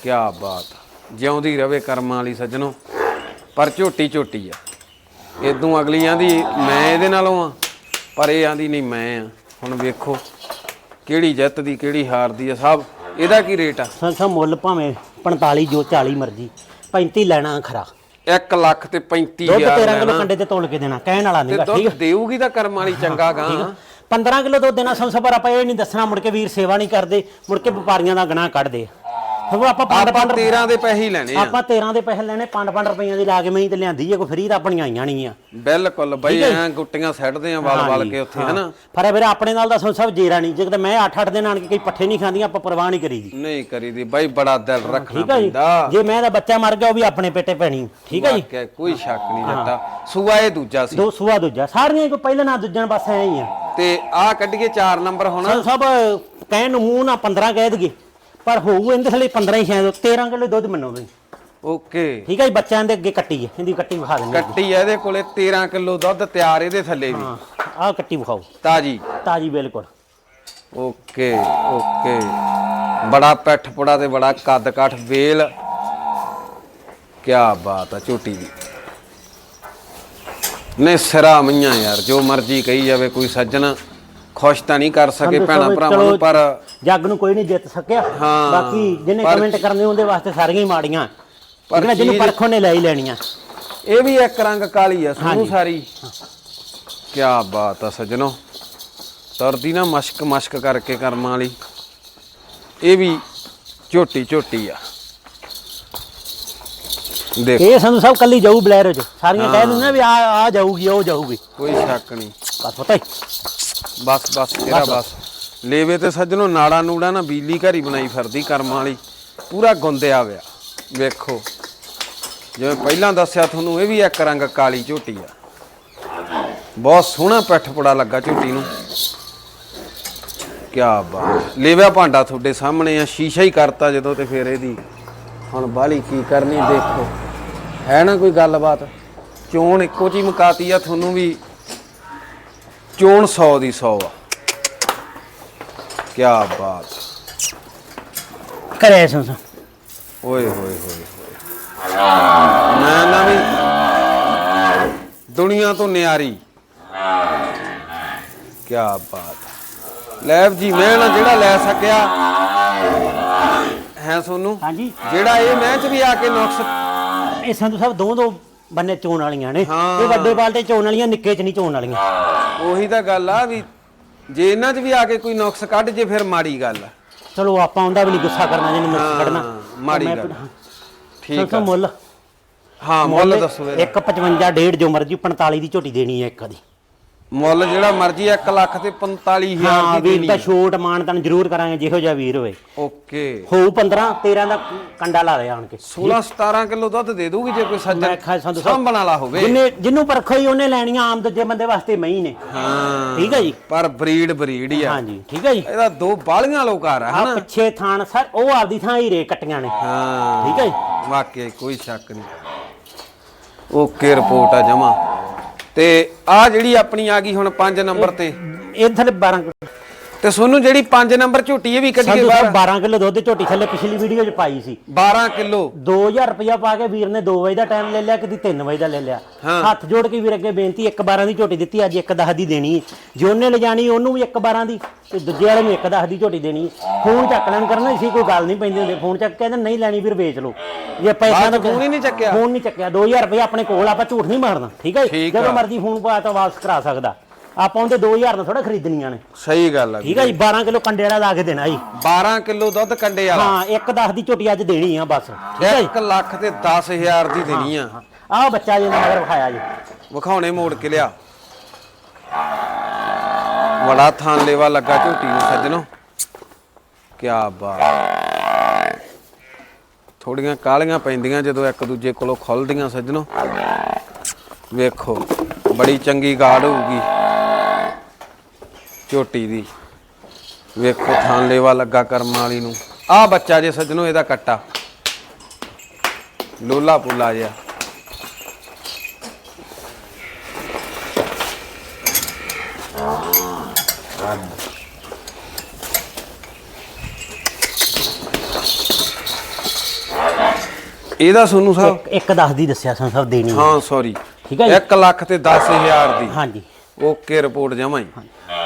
S1: ਕੀ ਬਾਤ ਆ। ਜਿਉਂਦੀ ਰਵੇ ਕਰਮਾਂ ਵਾਲੀ ਸਜਣੋ ਪਰ ਝੋਟੀ ਝੋਟੀ ਆ। ਇਦੋਂ ਅਗਲੀ ਆਂਦੀ ਮੈਂ ਇਹਦੇ ਨਾਲੋਂ ਆ ਪਰ ਇਹ ਆਂਦੀ ਨਹੀਂ ਮੈਂ ਆ। ਹੁਣ ਵੇਖੋ ਕਿਹੜੀ ਜਿੱਤਦੀ ਕਿਹੜੀ ਹਾਰਦੀ ਆ। ਸਭ ਇਹਦਾ ਕੀ ਰੇਟ ਆ?
S2: ਸੰੂ ਸਾਹਿਬ ਮੁੱਲ ਭਾਵੇਂ 45 ਜੋ 40 ਮਰਜ਼ੀ 35 ਲੈਣਾ ਖਰਾ।
S1: 1 ਲੱਖ ਤੇ 35
S2: ਦੁੱਧ
S1: ਹਜ਼ਾਰ
S2: 13 ਕਿਲੋ। ਕੰਡੇ ਤੇ ਤੋਲ ਕੇ ਦੇਣਾ ਕਹਿਣ ਵਾਲਾ
S1: ਤੇ
S2: ਨਹੀਂਗਾ ਠੀਕ
S1: ਦੁੱਧ ਦੇਊਗੀ ਤਾਂ ਕਰਮ ਵਾਲੀ ਚੰਗਾ ਗਾ।
S2: 15 ਕਿਲੋ ਦੁੱਧ ਦੇਣਾ ਸੰਸਾ ਪਰ ਆਪਾਂ ਇਹ ਨਹੀਂ ਦੱਸਣਾ ਮੁੜ ਕੇ ਵੀਰ ਸੇਵਾ ਨਹੀਂ ਕਰਦੇ ਮੁੜ ਕੇ ਵਪਾਰੀਆਂ ਦਾ ਗਨਾਹ ਕੱਢਦੇ ਹੁਣ ਆਪਾਂ ਪੰਜ
S1: ਆਪਾਂ
S2: ਪੰਜ
S1: 13 ਦੇ ਪੈਸੇ ਹੀ ਲੈਣੇ ਆ।
S2: ਆਪਾਂ 13 ਦੇ ਪੈਸੇ ਲੈਣੇ 5-5 ਰੁਪਈਆਂ ਦੀ ਲਾ ਕੇ ਮੈਂ ਹੀ ਤੇ ਲਿਆਂਦੀ ਜੇ ਕੋਈ ਫਰੀ ਤਾਂ ਆਪਣੀਆਂ ਆਈਆਂ ਨਹੀਂ ਆ।
S1: ਬਿਲਕੁਲ ਬਈ ਐ ਗੁੱਟੀਆਂ ਸੱਟਦੇ ਆ ਵਲ ਵਲ ਕੇ ਉੱਥੇ ਹਨਾ?
S2: ਇਹ ਵੀਰੇ ਆਪਣੇ ਨਾਲ ਦਾ ਸੰਸਾ ਜੇਰਾ ਨਹੀਂ ਜੇ ਕਿਤੇ ਮੈਂ 8-8 ਦਿਨ ਆਣ ਕੇ ਕਈ ਪੱਠੇ ਨਹੀਂ ਖਾਂਦੀਆਂ ਆਪਾਂ ਪਰਵਾਹ ਨਹੀਂ ਕਰੀਦੀ।
S1: ਨਹੀਂ ਕਰੀਦੀ ਬਾਈ ਬੜਾ ਦਿਲ ਰੱਖਣਾ ਪੈਂਦਾ
S2: ਜੇ। ਮੈਂ ਦਾ ਬੱਚਾ ਮਰ ਗਿਆ ਉਹ ਵੀ ਆਪਣੇ ਪੇਟੇ ਪੈਣੀ ਠੀਕ ਹੈ ਜੀ?
S1: ਕੋਈ ਸ਼ੱਕ ਨਹੀਂ ਜੱਟਾ ਸੂਆ ਇਹ ਦੂਜਾ ਸੀ।
S2: ਦੋ ਸੂਆ ਦੂਜਾ ਸਾਰੀਆਂ ਕੋਈ ਪਹਿਲੇ ਨਾ ਦੂਜਣ ਬਸ ਐ ਹੀ ਆ।
S1: ਤੇ ਆਹ ਕੱਢੀਏ 4 ਨੰਬਰ ਹੁਣ।
S2: ਸਭ ਸਭ ਕਹਿਣ ਨੂੰ ਮੂੰਹ ਨਾ 15 ਕਹਿ ਦਈਏ। ਪਰ ਹੋਊ ਇਹਦੇ ਥਲੇ 15 ਹੀ ਸ਼ਾਇਦ 13 ਕਿਲੋ ਦੁੱਧ ਮੰਨੋ ਬਈ
S1: ਓਕੇ।
S2: ਠੀਕ ਹੈ ਜੀ ਬੱਚਿਆਂ ਦੇ ਅੱਗੇ ਕੱਟੀ ਹੈ ਇਹਦੀ ਕੱਟੀ ਵਿਖਾ ਦਿੰਦੇ ਹਾਂ।
S1: ਕੱਟੀ ਆ ਇਹਦੇ ਕੋਲੇ 13 ਕਿਲੋ ਦੁੱਧ ਤਿਆਰ ਇਹਦੇ ਥੱਲੇ ਵੀ।
S2: ਹਾਂ ਆਹ ਕੱਟੀ ਵਿਖਾਓ।
S1: ਤਾਜੀ।
S2: ਤਾਜੀ ਬਿਲਕੁਲ।
S1: Okay okay. ਬੜਾ ਪੈਠ ਪੁੜਾ ਤੇ ਬੜਾ ਕੱਦ ਕਾਠ ਵੇਲ। ਕੀ ਬਾਤ ਆ ਝੋਟੀ ਦੀ। ਨੇ ਸਿਰਾ ਮਈਆਂ ਯਾਰ ਜੋ ਮਰਜ਼ੀ ਕਹੀ ਜਾਵੇ ਕੋਈ ਸੱਜਣ। ਖੁਸ਼ ਤਾਂ ਨਹੀਂ ਕਰ ਸਕੇ ਭੈਣਾ ਭਰਾਵਾਂ ਨੂੰ ਪਰ
S2: ਜੱਗ ਨੂੰ ਕੋਈ ਨਹੀਂ ਜਿੱਤ ਸਕਿਆ।
S1: ਹਾਂ,
S2: ਬਾਕੀ ਜਿਹਨੇ
S1: ਪਰ-
S2: ਕਮੈਂਟ ਕਰਨੇ ਉਹਦੇ ਵਾਸਤੇ ਸਾਰੀਆਂ ਹੀ ਮਾੜੀਆਂ।
S1: ਪਰ
S2: ਪਰ ਜਿਹਨੂੰ
S1: ਚੀਜ਼-
S2: ਪਰਖੋਂ ਨੇ ਲੈ ਹੀ ਲੈਣੀਆਂ।
S1: ਇਹ ਵੀ ਇੱਕ ਰੰਗ ਕਾਲੀ ਆ ਸੋਨੂੰ
S2: ਹਾਂਜੀ।
S1: ਸਾਰੀ। ਕੀ ਬਾਤ ਆ ਸੱਜਣੋ। ਤਰਦੀ ਨਾ ਮਸ਼ਕ ਮਸ਼ਕ ਕਰਕੇ ਕਰਮਾਂ ਵਾਲੀ। ਇਹ ਵੀ ਝੋਟੀ ਝੋਟੀ ਆ। ਦੇਖ।
S2: ਇਹ ਸੰਧੂ ਸਾਹਿਬ ਕੱਲੀ ਜਾਊ ਬਲੈਰੋ ਚ। ਸਾਰੀਆਂ ਕਹਿ ਦਿੰਦੇ ਨੇ ਵੀ ਆ ਆ ਜਾਊਗੀ ਉਹ ਜਾਊਗੀ।
S1: ਕੋਈ ਸ਼ੱਕ ਨਹੀਂ।
S2: ਬਸ ਪਤਾ ਹੀ।
S1: ਬਸ ਬਸ ਤੇਰਾ ਬਸ। ਲੇਵੇ ਤੇ ਸੱਜਣੋ ਨਾੜਾ ਨੂੜਾ ਨਾ ਬੀਲੀ ਘਰੀ ਬਣਾਈ ਫਿਰਦੀ ਕਰਮਾਂ ਵਾਲੀ। ਪੂਰਾ ਗੁੰਦਿਆ ਹੋਇਆ। ਵੇਖੋ। ਜਿਵੇਂ ਪਹਿਲਾਂ ਦੱਸਿਆ ਤੁਹਾਨੂੰ ਇਹ ਵੀ ਇੱਕ ਰੰਗ ਕਾਲੀ ਝੋਟੀ ਆ। ਬਹੁਤ ਸੋਹਣਾ ਪਿੱਠ ਪੜਾ ਲੱਗਾ ਝੋਟੀ ਨੂੰ। ਕੀ ਬਾਤ। ਲੇਵਾ ਭਾਂਡਾ ਤੁਹਾਡੇ ਸਾਹਮਣੇ ਆ ਸ਼ੀਸ਼ਾ ਹੀ ਕਰਤਾ ਜਦੋਂ ਤੇ ਫਿਰ ਇਹਦੀ। ਹੁਣ ਬਾਲੀ ਕੀ ਕਰਨੀ ਦੇਖੋ। ਹੈ ਨਾ ਕੋਈ ਗੱਲਬਾਤ? ਚੋਣ ਇੱਕੋ ਜੀ ਮਕਾਤੀ ਆ ਤੁਹਾਨੂੰ ਵੀ ਚੋਣ 100 ਦੀ 100 ਆ। ਕੀ ਬਾਤ।
S2: ਕਰੇ ਸਾਹਿਬ
S1: ਓਏ ਹੋਏ ਹੋਏ ਹੋਏ। ਮੈਂ ਨਾ ਵੀ ਦੁਨੀਆ ਤੋਂ ਨਿਆਰੀ। ਕੀ ਬਾਤ। ਲੈਬ ਜੀ ਮੈਂ ਨਾ ਜਿਹੜਾ ਲੈ ਸਕਿਆ। ਹੈ ਸੋਨੂੰ?
S2: ਹਾਂਜੀ।
S1: ਜਿਹੜਾ ਇਹ ਮੈਚ ਵੀ ਆ ਕੇ ਨੁਕਸ
S2: ਇਹ ਸੰਧੂ ਸਾਹਿਬ ਦੋ ਦੋ ਬੰਨੇ ਚੋਣ ਵਾਲੀਆਂ ਨੇ।
S1: ਹਾਂ।
S2: ਇਹ ਵੱਡੇ ਬਾਲਟੇ ਚੋਣ ਵਾਲੀਆਂ ਨਿੱਕੇ ਚ ਨਹੀਂ ਚੋਣ ਵਾਲੀਆਂ।
S1: ਉਹੀ ਤਾਂ ਗੱਲ ਆ ਵੀ ਜੇ ਇਹਨਾਂ 'ਚ ਵੀ ਆ ਕੇ ਕੋਈ ਨੁਕਸ ਕੱਢ ਜੇ ਫਿਰ ਮਾੜੀ ਗੱਲ ਆ।
S2: ਚਲੋ ਆਪਾਂ ਉਹਦਾ ਵੀ ਨਹੀਂ ਗੁੱਸਾ ਕਰਨਾ ਜਿਹਨੇ ਮੁੱਖ ਕੱਢਣਾ।
S1: ਮਾੜੀ
S2: ਮੈਂ-
S1: ਗੱਲ। ਠੀਕ ਆ।
S2: ਮੁੱਲ।
S1: ਹਾਂ ਮੁੱਲ ਦੱਸੋ ਇਹਦਾ।
S2: 155 ਡੇਢ ਜੋ ਮਰਜ਼ੀ 45 ਦੀ ਝੋਟੀ ਦੇਣੀ ਹੈ ਇੱਕ ਦੀ
S1: ਮੁੱਲ ਜਿਹੜਾ ਮਰਜ਼ੀ 1 ਲੱਖ ਤੇ 45000
S2: ਹਾਂ
S1: ਦੀ
S2: ਵੀਰ
S1: ਦੇਣੀ
S2: ਦਾ ਛੋਟ ਮਾਨਤਨ ਜ਼ਰੂਰ ਕਰਾਂਗੇ ਜਿਹੋ ਜਿਹਾ ਵੀਰ ਹੋਵੇ।
S1: ਓਕੇ।
S2: ਹੋਊ 15 13 ਦਾ ਕੰਡਾ ਲਾ ਦੇ ਆਣ ਕੇ।
S1: 16 17 ਕਿਲੋ ਦੁੱਧ ਦੇ ਦੂਗੀ ਜੇ ਕੋਈ
S2: ਮੈਂ
S1: ਸੱਜਣ
S2: ਸੰਧੂ ਸਾਹਿਬ
S1: ਸਾਂਭਣ ਵਾਲਾ ਹੋਵੇ।
S2: ਜਿੰਨੇ ਜਿੰਨੂੰ ਪਰਖੋ ਹੀ ਉਹਨੇ ਲੈਣੀਆਂ ਆਮ ਦੂਜੇ ਬੰਦੇ ਵਾਸਤੇ ਮਈ ਨੇ।
S1: ਹਾਂ।
S2: ਠੀਕ ਹੈ ਜੀ?
S1: ਪਰ ਬਰੀਡ ਬਰੀਡ ਹੀ ਆ।
S2: ਹਾਂਜੀ ਠੀਕ ਹੈ ਜੀ?
S1: ਇਹਦਾ ਦੋ ਬਾਲੀਆਂ ਲੋਕਾਰ ਆ
S2: ਆ
S1: ਹਨਾ?
S2: ਪਿੱਛੇ ਥਾਣ ਸਰ ਉਹ ਆਪਦੀ ਥਾਂ ਹੀ ਰੇ ਕੱਟੀਆਂ ਨੇ।
S1: ਹਾਂ।
S2: ਠੀਕ ਹੈ ਜੀ?
S1: ਵਾਕਿਆ ਹੀ ਕੋਈ ਸ਼ੱਕ ਨਹੀਂ। ਓਕੇ ਰਿਪੋਰਟ ਆ ਜਮਾ। ਤੇ ਆ ਜਿਹੜੀ ਆਪਣੀ ਆ ਗਈ ਹੁਣ 5 ਨੰਬਰ ਤੇ।
S2: ਇਹ ਥੱਲੇ 12
S1: ਤੇ ਸੋਨੂੰ ਜਿਹੜੀ 5 ਨੰਬਰ ਝੋਟੀ ਇਹ ਵੀ ਕੱਢੀ
S2: ਸੰਧੂ
S1: ਬਾਹਰ।
S2: ਸਾਹਿਬ 12 ਕਿਲੋ ਦੁੱਧ ਝੋਟੀ ਥੱਲੇ ਪਿਛਲੀ ਵੀਡੀਓ 'ਚ ਪਾਈ ਸੀ।
S1: 12 ਕਿਲੋ।
S2: 2000 ਰੁਪਇਆ ਪਾ ਕੇ ਵੀਰ ਨੇ 2 ਵਜੇ ਦਾ ਟਾਈਮ ਲੈ ਲਿਆ ਕਦੀ 3 ਵਜੇ ਦਾ ਲੈ ਲਿਆ।
S1: ਹਾਂ।
S2: ਹੱਥ ਜੋੜ ਕੇ ਵੀਰ ਅੱਗੇ ਬੇਨਤੀ ਇੱਕ 12 ਦੀ ਝੋਟੀ ਦਿੱਤੀ ਅੱਜ ਇੱਕ 10 ਦੀ ਦੇਣੀ ਹੈ। ਜੇ ਉਹਨੇ ਲਿਜਾਣੀ ਉਹਨੂੰ ਵੀ ਇੱਕ 12 ਦੀ ਤੇ ਦੂਜੇ ਵਾਲੇ ਨੂੰ ਇੱਕ 10 ਦੀ ਝੋਟੀ ਦੇਣੀ ਹੈ। ਫੋਨ ਚੱਕ ਲੈਣ ਕਰਨਾ ਸੀ ਕੋਈ ਗੱਲ ਨਹੀਂ ਪੈਂਦੀ ਹੁੰਦੀ। ਫੋਨ ਚੱਕ ਕੇ ਕਹਿੰਦੇ ਨਹੀਂ ਲੈਣੀ ਵੀਰ ਵੇਚ ਲਓ। ਜੇ ਪੈਸਿਆਂ ਦਾ
S1: ਬਾਅਦ 'ਚ ਫੋਨ ਹੀ ਨਹੀਂ ਚੱਕਿਆ?
S2: ਫੋਨ ਨਹੀਂ ਚੱਕਿਆ। 2000 ਰੁਪਇਆ ਆਪਣੇ ਕੋਲ ਆਪਾਂ ਝੂਠ ਨਹੀਂ ਮਾਰਨਾ ਠੀਕ ਹੈ ਜੀ?
S1: ਠੀਕ ਆ।
S2: ਜਦੋਂ ਮਰਜ਼ੀ ਫੋਨ ਪਾ ਤਾਂ ਵਾਪਸ ਕਰਾ ਸਕਦਾ। ਆਪਾਂ ਉਹਦੇ 2000 ਨਾਲ ਥੋੜਾ ਖਰੀਦਣੀਆਂ ਨੇ।
S1: ਸਹੀ ਗੱਲ ਆ
S2: ਠੀਕ ਹੈ ਜੀ 12 ਕਿਲੋ ਕੰਡੇ ਵਾਲਾ ਲਾ ਕੇ ਦੇਣਾ ਜੀ।
S1: 12 ਕਿਲੋ ਦੁੱਧ ਕੰਡੇ ਵਾਲਾ?
S2: ਹਾਂ ਇੱਕ 10 ਦੀ ਝੋਟੀ ਅੱਜ ਦੇਣੀ ਆ ਬਸ। ਠੀਕ ਹੈ ਜੀ।
S1: 1 ਲੱਖ ਤੇ 10000 ਦੀ ਦੇਣੀ ਆ।
S2: ਆਹ ਬੱਚਾ ਜੀ ਨੇ ਮਗਰ ਵਿਖਾਇਆ ਜੀ।
S1: ਵਿਖਾਉਣੇ ਮੋੜ ਕੇ ਲਿਆ। ਬੜਾ ਥਾਨ ਲੇਵਾ ਲੱਗਾ ਝੋਟੀ ਨੂੰ ਸੱਜਣੋ। ਕੀ ਬਾਤ। ਥੋੜੀਆਂ ਕਾਲੀਆਂ ਪੈਂਦੀਆਂ ਜਦੋਂ ਇੱਕ ਦੂਜੇ ਕੋਲੋਂ ਖੁੱਲਦੀਆਂ ਸੱਜਣੋ। ਵੇਖੋ। ਬੜੀ ਚੰਗੀ ਗਾੜ ਹੋਊਗੀ। ਝੋਟੀ ਦੀ। ਵੇਖੋ ਥਾਨ ਲੇਵਾ ਲੱਗਾ ਕਰਮ ਵਾਲੀ ਨੂੰ। ਆਹ ਬੱਚਾ ਜੇ ਸੱਜਣੋ ਇਹਦਾ ਕੱਟਾ। ਲੋਲਾ ਪੁੱਲਾ ਜਿਹਾ। ਇਹਦਾ ਸੋਨੂੰ ਸਾਹਿਬ।
S2: ਇੱਕ 10 ਦੀ ਦੱਸਿਆ ਸਾਨੂੰ ਸਭ ਦੇਣੀ ਆ।
S1: ਹਾਂ ਸੌਰੀ
S2: ਠੀਕ ਹੈ ਜੀ?
S1: 1 ਲੱਖ ਤੇ 10000 ਦੀ।
S2: ਹਾਂਜੀ।
S1: ਓਕੇ ਰਿਪੋਰਟ ਜਮਾ ਹੀ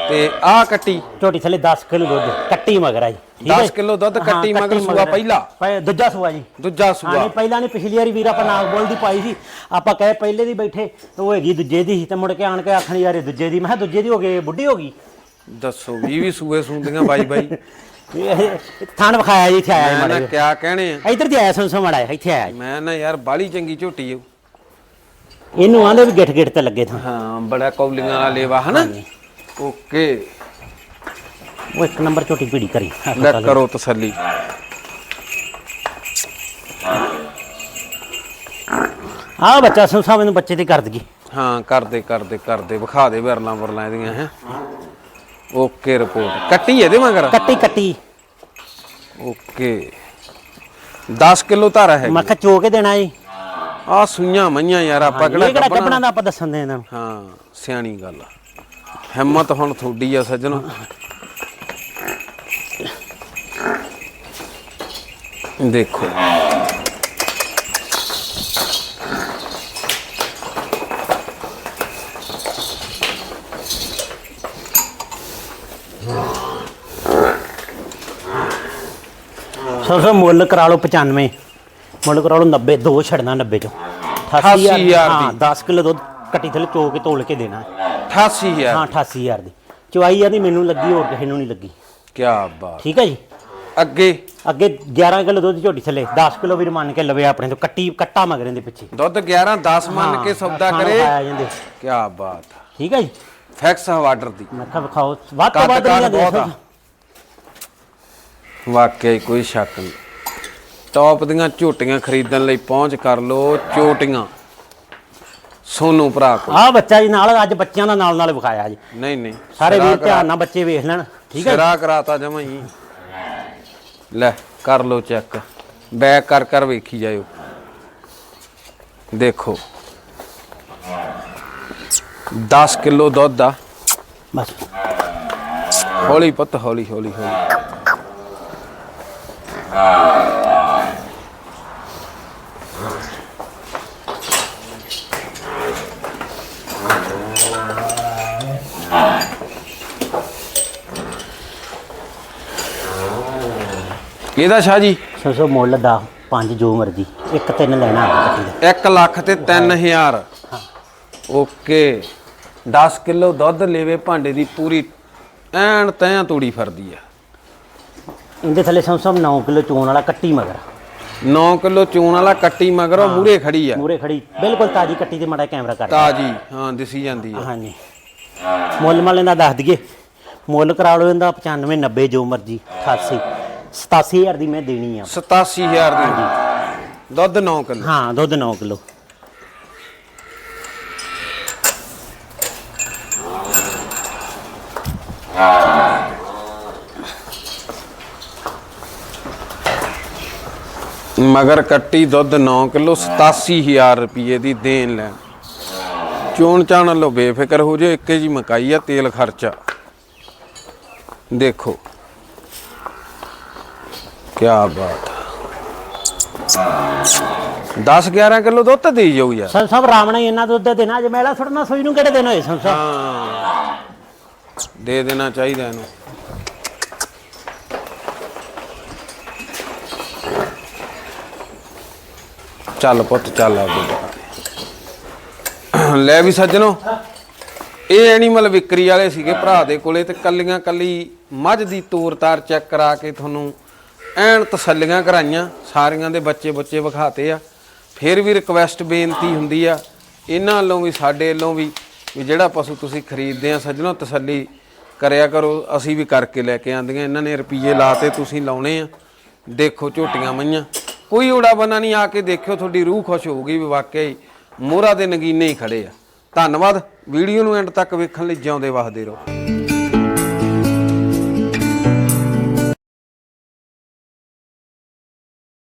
S1: ਤੇ ਆਹ ਕੱਟੀ।
S2: ਝੋਟੀ ਥੱਲੇ 10 ਕਿਲੋ ਦੁੱਧ ਕੱਟੀ ਮਗਰ ਆ ਜੀ ਠੀਕ ਹੈ
S1: 10 ਕਿਲੋ ਦੁੱਧ
S2: ਹਾਂ,
S1: ਕੱਟੀ ਮਗਰ ਸੂਆ। ਪਹਿਲਾ।
S2: ਪਹਿ- ਦੂਜਾ ਸੂਆ ਜੀ।
S1: ਦੂਜਾ
S2: ਹਾਂ
S1: ਸੂਆ
S2: ਨਹੀਂ ਪਹਿਲਾਂ ਨਹੀਂ ਪਿਛਲੀ ਵਾਰੀ ਵੀਰ ਆਪਾਂ ਨਾਗ ਬੋਲ ਦੀ ਪਾਈ ਸੀ। ਆਪਾਂ ਕਹੇ ਪਹਿਲੇ ਦੀ ਬੈਠੇ ਤੇ ਉਹ ਹੈਗੀ ਦੂਜੇ ਦੀ ਸੀ ਤੇ ਮੁੜ ਕੇ ਆਣ ਕੇ ਆਖਣ ਯਾਰ ਦੂਜੇ ਦੀ। ਮੈਂ ਕਿਹਾ ਦੂਜੇ ਦੀ ਹੋ ਗਈ ਬੁੱਢੀ ਹੋ ਗਈ।
S1: ਦੱਸੋ 20 ਵੀ ਸੂਏ ਸੁੰਦੀਆਂ ਬਾਈ ਬਾਈ। (laughs)
S2: ਇਹ ਥਾਣ ਵਿਖਾਇਆ ਜੀ ਇੱਥੇ ਆਇਆ
S1: ਮੈਂ ਨਾ ਕਿਆ ਕਹਿਣੇ ਆ।
S2: ਇੱਧਰ ਦੀ ਆਇਆ ਸੰਸੋ ਮੜਾ ਇੱਥੇ ਆਇਆ।
S1: ਮੈਂ ਨਾ ਯਾਰ ਬਾਲੀ ਚੰਗੀ ਝੋਟੀ ਓ।
S2: ਇਹਨੂੰ ਆਂਦੇ ਵੀ ਗਿੱਠ ਗਿੱਠ ਤੇ ਲੱਗੇ ਥਾਂ।
S1: ਹਾਂ ਬੜਾ ਕੌਲੀਆਂ ਵਾਲਾ ਲੇਵਾ ਹਨਾ? ਓਕੇ।
S2: ਉਹ ਇੱਕ ਨੰਬਰ ਝੋਟੀ ਪੀੜੀ ਕਰੀ।
S1: ਲੈ ਕਰੋ ਤਸੱਲੀ।
S2: ਆਹ ਬੱਚਾ ਸੰਸਾ ਮੈਨੂੰ ਬੱਚੇ ਦੀ ਕਰ ਦਗੀ
S1: ਹਾਂ ਕਰਦੇ ਕਰਦੇ ਕਰਦੇ। ਵਿਖਾ ਦੇ ਵਰਲਾਂ ਵਰਲਾਂ ਇਹਦੀਆਂ ਹੈ। Okay report. ਕੱਟੀ ਇਹਦੇ ਮਗਰ?
S2: ਕੱਟੀ ਕੱਟੀ।
S1: ਓਕੇ। 10 ਕਿਲੋ ਧਾਰਾ ਹੈ
S2: ਮੈਂ ਕਿਹਾ ਚੋ ਕੇ ਦੇਣਾ ਜੀ
S1: ਆ ਸੂਈਆਂ ਮਈਆਂ ਯਾਰ ਆਪਾਂ
S2: ਇਹ
S1: ਕਿਹੜਾ
S2: ਕਿਹੜਾ
S1: ਕੱਪਣਾ
S2: ਕੱਪੜਾ ਦਾ ਆਪਾਂ ਦੱਸਣ ਦੇ ਇਹਨਾਂ ਨੂੰ?
S1: ਹਾਂ ਸਿਆਣੀ ਗੱਲ ਆ। ਹਿੰਮਤ ਹੁਣ ਤੁਹਾਡੀ ਆ ਸੱਜਣੋ। ਦੇਖੋ।
S2: ਸਰ ਸਰ ਮੁੱਲ ਕਰਾ ਲਓ 95 ਕਰਾ ਲਓ 90 ਦੋ ਛੱਡਣਾ 90 ਚੋਂ।
S1: 88000
S2: ਹਾਂ
S1: ਦੀ।
S2: 10 ਕਿਲੋ ਦੁੱਧ ਕੱਟੀ ਥੱਲੇ ਚੋ ਕੇ ਤੋਲ ਕੇ ਦੇਣਾ। ਹੈ।
S1: 88000
S2: ਹਾਂ 88000 ਦੀ। ਚਵਾਈ ਆ ਦੀ ਮੈਨੂੰ ਲੱਗੀ ਹੋਰ ਕਿਸੇ ਨੂੰ ਨਹੀਂ ਲੱਗੀ।
S1: ਕੀ ਬਾਤ।
S2: ਠੀਕ ਹੈ ਜੀ?
S1: ਅੱਗੇ?
S2: ਅੱਗੇ 11 ਕਿਲੋ ਦੁੱਧ ਝੋਟੀ ਥੱਲੇ 10 ਕਿਲੋ ਵੀਰ ਮੰਨ ਕੇ ਲਵੇ ਆਪਣੇ ਤੋਂ ਕੱਟੀ ਕੱਟਾ ਮਗਰੇ ਦੇ ਪਿੱਛੇ।
S1: ਦੁੱਧ 11 10 ਮੰਨ ਕੇ ਸੌਦਾ ਕਰੇ।
S2: ਜਾਂਦੇ।
S1: ਕੀ ਬਾਤ
S2: ਠੀਕ ਹੈ ਜੀ?
S1: ਫੈਕਸ ਆਰਡਰ ਦੀ।
S2: ਮੈਂ ਕਿਹਾ ਵਿਖਾਓ। ਵੱਧ ਤੋਂ
S1: ਕੱਦ
S2: ਵੱਧ
S1: ਕਾਠ
S2: ਨਹੀਂ
S1: ਬਹੁਤ ਆ। ਵਾਕਈ ਕੋਈ ਸ਼ੱਕ ਨਹੀਂ ਟੌਪ ਦੀਆਂ ਝੋਟੀਆਂ ਖਰੀਦਣ ਲਈ ਪਹੁੰਚ ਕਰ ਲੋ ਚੋਟੀਆਂ। ਸੋਨੂ ਭਰਾ ਕੋ
S2: ਆ ਬੱਚਾ ਜੀ ਨਾਲ ਅੱਜ ਬੱਚਿਆਂ ਦਾ ਨਾਲ ਨਾਲ ਵਿਖਾਇਆ ਜੀ।
S1: ਨਹੀਂ ਨਹੀਂ।
S2: ਸਾਰੇ ਵੀਰ ਧਿਆਨ ਨਾਲ ਬੱਚੇ ਵੇਖ ਲੈਣ ਠੀਕ ਹੈ
S1: ਸਿਰਾ ਕਰਾਤਾ ਜਮਾ ਹੀ। ਲੈ ਕਰ ਲੋ ਚੈੱਕ। ਬੈਕ ਕਰ ਕਰ ਵੇਖੀ ਜਾਇਓ। ਦੇਖੋ। 10 ਕਿਲੋ ਦੁੱਧ ਆ।
S2: ਬਸ।
S1: ਹੌਲੀ ਪੁੱਤ ਹੌਲੀ ਹੌਲੀ ਹੌਲੀ। ਇਹਦਾ ਸ਼ਾਹ ਜੀ?
S2: ਸੋ ਸੋ ਮੁੱਲ ਦਾ ਪੰਜ ਜੋ ਮਰਜ਼ੀ। ਇੱਕ ਤਿੰਨ ਲੈਣਾ
S1: 1 ਲੱਖ ਤੇ 3000 ਓਕੇ। 10 ਕਿਲੋ ਦੁੱਧ ਲੈਵੇ ਭਾਂਡੇ ਦੀ ਪੂਰੀ ਐਨ ਤੈਂ ਤੂੜੀ ਫਰਦੀ ਆ।
S2: ਇਹਦੇ ਥੱਲੇ ਸਮ ਸਮ 9 ਕਿਲੋ ਚੋਣ ਵਾਲਾ ਕੱਟੀ ਮਗਰ।
S1: 9 ਕਿਲੋ ਚੂਨ ਵਾਲਾ ਕੱਟੀ ਮਗਰੋਂ ਮੂਰੇ ਖੜੀ ਆ।
S2: ਮੂਰੇ ਖੜੀ। ਬਿਲਕੁਲ ਤਾਜੀ ਕੱਟੀ ਤੇ ਮੜਾ ਕੈਮਰਾ ਕਰ
S1: ਤਾਜੀ ਹਾਂ ਦਿਸੀ ਜਾਂਦੀ ਆ।
S2: ਹਾਂਜੀ। ਮੁੱਲ ਮਾਲੇ ਦਾ ਦੱਸ ਦਈਏ। ਮੁੱਲ ਕਰਾ ਲਓ ਇਹਦਾ 95 90 ਜੋ ਮਰਜ਼ੀ 88 87000 ਦੀ ਮੈਂ ਦੇਣੀ ਆ।
S1: 87000 ਦੀ। ਦੁੱਧ 9 ਕਿਲੋ।
S2: ਹਾਂ ਦੁੱਧ 9 ਕਿਲੋ।
S1: ਮਗਰ ਕੱਟੀ ਦੁੱਧ 9 ਕਿਲੋ 87000 ਰੁਪਏ ਦੀ ਦੇਣ ਲੈਣ ਚੋਣ ਚਾਣ ਲੋ ਬੇਫਿਕਰ ਹੋ ਜੇ ਇੱਕੇ ਜੀ ਮਕਾਈ ਆ ਤੇਲ ਖਰਚਾ। ਦੇਖੋ। ਕੀ ਬਾਤ 10 11 ਕਿਲੋ ਦੁੱਧ ਦੇਈ ਜਾਊ ਯਾਰ।
S2: ਸਭ ਸਭ ਰਾਵਣਾ ਹੀ ਇਹਨਾਂ ਦੁੱਧ ਦੇਣਾ ਅੱਜ ਮੈਲਾ ਨਾ ਸੋਈ ਨੂੰ ਕਿਹੜੇ ਦਿਨ ਹੋਏ ਸਭ ਸਭ?
S1: ਹਾਂ ਦੇ ਦੇਣਾ ਚਾਹੀਦਾ ਇਹਨੂੰ। ਚੱਲ ਪੁੱਤ ਚੱਲ ਆ ਲੈ ਵੀ ਸੱਜਣੋ ਇਹ ਐਨੀਮਲ ਵਿਕਰੀ ਵਾਲੇ ਸੀਗੇ ਭਰਾ ਦੇ ਕੋਲੇ ਤੇ ਕੱਲੀਆਂ ਕੱਲੀ ਮੱਝ ਦੀ ਤੋਰ ਤਾਰ ਚੈੱਕ ਕਰਾ ਕੇ ਤੁਹਾਨੂੰ ਐਨ ਤਸੱਲੀਆਂ ਕਰਾਈਆਂ, ਸਾਰਿਆਂ ਦੇ ਬੱਚੇ ਬੱਚੇ ਵਿਖਾਤੇ ਆ। ਫਿਰ ਵੀ ਰਿਕਵੈਸਟ ਬੇਨਤੀ ਹੁੰਦੀ ਆ, ਇਹਨਾਂ ਵੱਲੋਂ ਵੀ, ਸਾਡੇ ਵੱਲੋਂ ਵੀ ਵੀ ਜਿਹੜਾ ਪਸ਼ੂ ਤੁਸੀਂ ਖਰੀਦਦੇ ਆ, ਸੱਜਣੋ ਤਸੱਲੀ ਕਰਿਆ ਕਰੋ। ਅਸੀਂ ਵੀ ਕਰਕੇ ਲੈ ਕੇ ਆਂਦੀਆਂ, ਇਹਨਾਂ ਨੇ ਰੁਪਏ ਲਾਤੇ, ਤੁਸੀਂ ਲਾਉਣੇ ਆ। ਦੇਖੋ ਝੋਟੀਆਂ ਮਈਆਂ। ਕੋਈ ਓੜਾ ਬਣਾ ਨਹੀਂ, ਆ ਕੇ ਦੇਖਿਓ, ਤੁਹਾਡੀ ਰੂਹ ਖੁਸ਼ ਹੋਊਗੀ ਵੀ ਵਾਕਿਆ ਹੀ ਮੋਹਰਾ ਦੇ ਨਗੀਨੇ ਹੀ ਖੜੇ ਆ। ਧੰਨਵਾਦ, ਵੀਡੀਓ ਨੂੰ ਐਂਡ ਤੱਕ ਵੇਖਣ ਲਈ ਜਿਉਂਦੇ ਵਸਦੇ ਰਹੋ।